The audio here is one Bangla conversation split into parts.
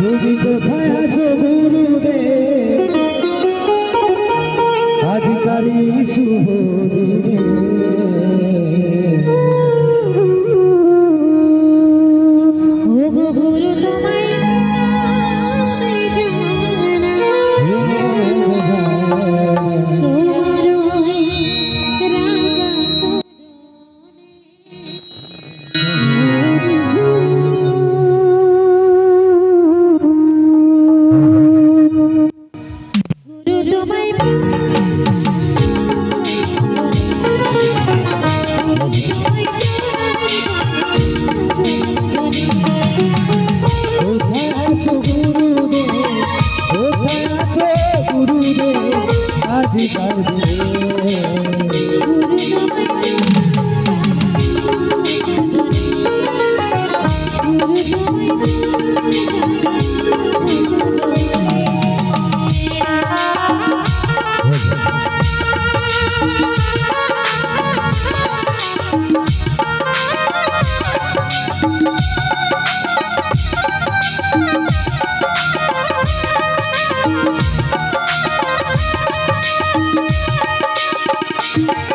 তুমি কোথায় আছো গুরুদেব আজকারি শুভ আজকার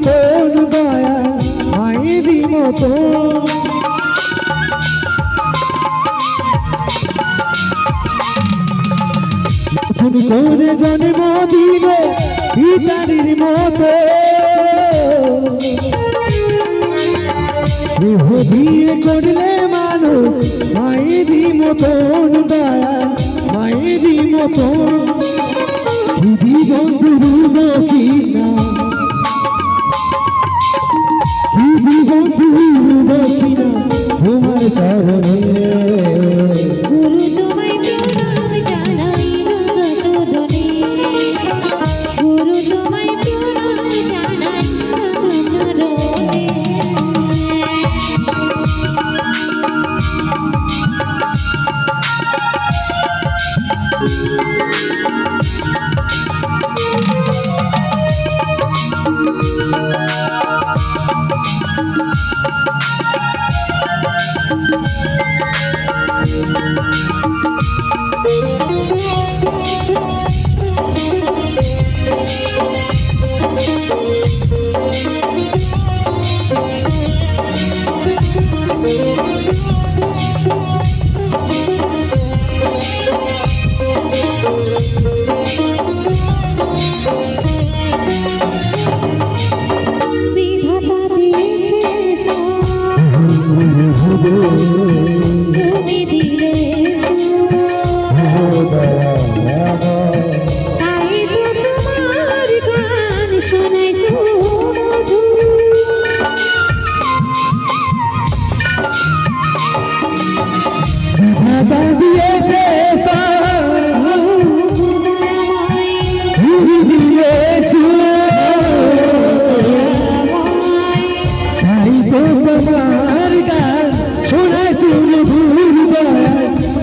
মতন দয়া মায়েরই মতো। নতুন করে জন্ম দিলে পিতানির মতো। স্নেহ দিয়ে করলে মানুষ মায়েরই মতন দয়া মায়েরই মতন। তোমার চরণে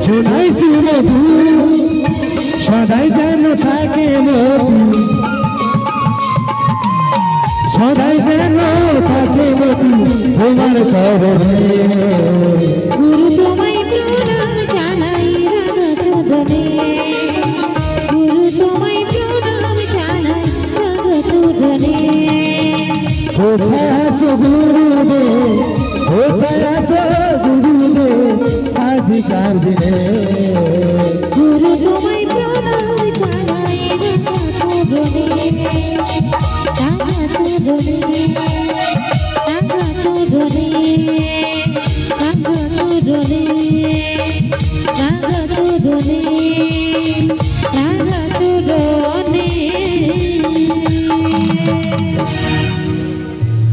শোনাই সুমধুর সদাই যেন থাকে মধু। সদাই যেন থাকে মধু তোমার চরণে। গুরু তোমায় প্রণাম জানাই রাগা চোদনে গুরু তোমায় প্রণাম জানাই রাগা চোদনে কোথায় আছো আছো গুরুদেব जान